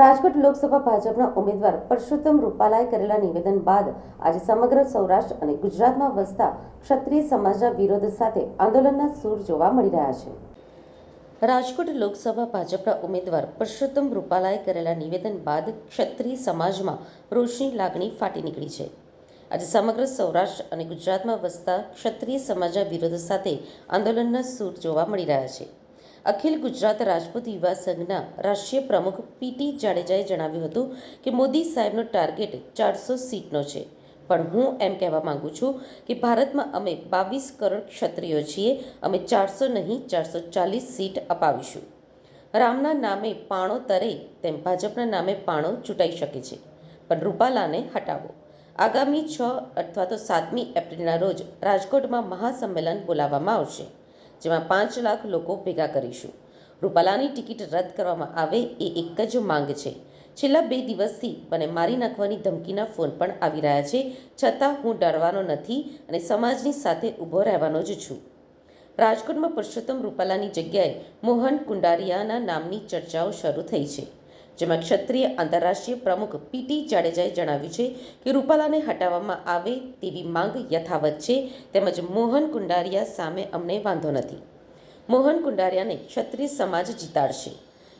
રાજકોટ લોકસભા ભાજપના ઉમેદવાર પરસોત્તમ રૂપાલાએ કરેલા નિવેદન બાદ આજે સમગ્ર સૌરાષ્ટ્ર અને ગુજરાતમાં વસતા ક્ષત્રિય સમાજના વિરોધ સાથે આંદોલનના સૂર જોવા મળી રહ્યા છે. રાજકોટ લોકસભા ભાજપના ઉમેદવાર પરસોત્તમ રૂપાલાએ કરેલા નિવેદન બાદ ક્ષત્રિય સમાજમાં રોષની લાગણી ફાટી નીકળી છે. આજે સમગ્ર સૌરાષ્ટ્ર અને ગુજરાતમાં વસતા ક્ષત્રિય સમાજના વિરોધ સાથે આંદોલનના સૂર જોવા મળી રહ્યા છે. અખિલ ગુજરાત રાજપૂત યુવા સંઘના રાષ્ટ્રીય પ્રમુખ પીટી જાડેજાએ જણાવ્યું હતું કે મોદી સાહેબનો ટાર્ગેટ ચારસો સીટનો છે. પણ હું એમ કહેવા માંગુ છું કે ભારતમાં અમે બાવીસ કરોડ ક્ષત્રિયો છીએ, અમે ચારસો નહીં, ચારસો ચાલીસ સીટ અપાવીશું. રામના નામે પાણો તરે તેમ ભાજપના નામે પાણો ચૂંટાઈ શકે છે. પણ રૂપાલાને હટાવો. આગામી છ અથવા તો સાતમી એપ્રિલના રોજ રાજકોટમાં મહાસંમેલન બોલાવવામાં આવશે. જેમાં પાંચ લાખ લોકો ભેગા કરીશું. રૂપાલાની ટિકિટ રદ કરવામાં આવે એ એક જ માંગ છે. છેલ્લા બે દિવસથી મને મારી નાખવાની ધમકીના ફોન પણ આવી રહ્યા છે, છતાં હું ડરવાનો નથી અને સમાજની સાથે ઊભો રહેવાનો જ છું. રાજકોટમાં પુરુષોત્તમ રૂપાલાની જગ્યાએ મોહન કુંડારિયાના નામની ચર્ચાઓ શરૂ થઈ છે. જેમાં ક્ષત્રિય આંતરરાષ્ટ્રીય પ્રમુખ પીટી જાડેજાએ જણાવ્યું છે કે રૂપાલાને હટાવવામાં આવે તેવી માંગ યથાવત છે તેમજ મોહન કુંડારિયા સામે અમને વાંધો નથી. મોહન કુંડારિયાને ક્ષત્રિય સમાજ જીતાડશે.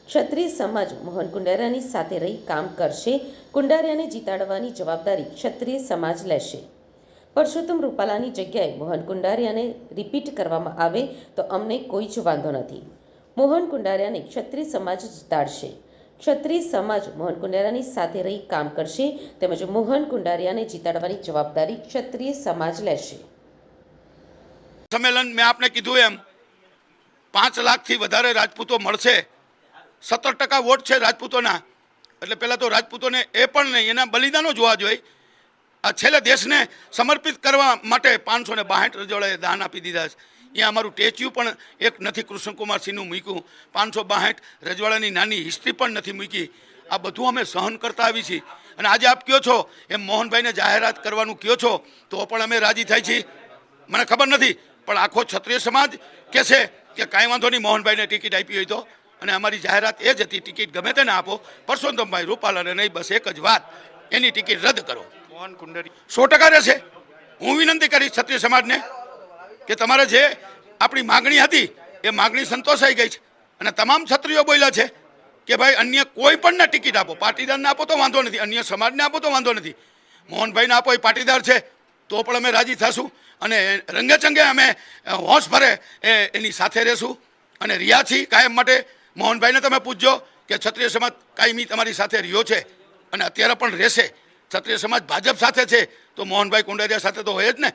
ક્ષત્રિય સમાજ મોહન કુંડારિયાની સાથે રહી કામ કરશે. કુંડારિયાને જીતાડવાની જવાબદારી ક્ષત્રિય સમાજ લેશે. પરસોત્તમ રૂપાલાની જગ્યાએ મોહન કુંડારિયાને રિપીટ કરવામાં આવે તો અમને કોઈ જ વાંધો નથી. મોહન કુંડારિયાને ક્ષત્રિય સમાજ જીતાડશે. ક્ષત્રિય સમાજ મોહન કુંડારિયાની સાથે રહી કામ કરશે તેમજ મોહન કુંડારિયાને જીતાડવાની જવાબદારી ક્ષત્રિય સમાજ લેશે. સંમેલન મેં આપને કીધું એમ, પાંચ લાખથી વધારે રાજપૂતો મળશે. સત્તર ટકા વોટ છે રાજપૂતોના. એટલે પહેલાં તો રાજપૂતોને એ પણ નહીં, એના બલિદાનો જોવા જોઈએ. આ છેલ્લે દેશને સમર્પિત કરવા માટે પાંચસો ને બાસઠ રજોડાએ દાન આપી દીધા છે. અહીંયા અમારું ટેચ્યુ પણ એક નથી કૃષ્ણકુમારસિંહનું મૂક્યું. પાંચસો બાસઠ રજવાડાની નાની હિસ્ટ્રી પણ નથી મૂકી. આ બધું અમે સહન કરતા આવી છીએ. અને આજે આપ કહો છો? એમ મોહનભાઈને જાહેરાત કરવાનું કહો છો? તો પણ અમે રાજી થાય છીએ. મને ખબર નથી પણ આખો ક્ષત્રિય સમાજ કે છે કે કાંઈ વાંધો નહીં મોહનભાઈને ટિકિટ આપી હોય તો. અને અમારી જાહેરાત એ જ હતી ટિકિટ ગમે તેને આપો પરસોત્તમભાઈ રૂપાલાને નહીં બસ એક જ વાત. એની ટિકિટ રદ કરો. મોહન કુંડરી. સો ટકા રહેશે. હું વિનંતી કરીશ ક્ષત્રિય સમાજને કે તમારે જે આપણી માગણી હતી, એ માગણી સંતોષાઈ ગઈ છે. અને તમામ છત્રીઓ બોલ્યા છે કે ભાઈ, અન્ય કોઈ પણને ટિકિટ આપો. પાટીદારને આપો તો વાંધો નથી. અન્ય સમાજને આપો તો વાંધો નથી. મોહનભાઈને આપો, એ પાટીદાર છે, તો પણ અમે રાજી થશું. અને રંગે ચંગે અમે હોશ ભરે, એ, એની સાથે રહેશું. અને રહ્યા છીએ કાયમ માટે. મોહનભાઈને તમે પૂછજો કે ક્ષત્રિય સમાજ કાયમી તમારી સાથે રહ્યો છે? અને અત્યારે પણ રહેશે. ક્ષત્રિય સમાજ ભાજપ સાથે છે. તો મોહનભાઈ કુંડારિયા સાથે તો હોય જ ને.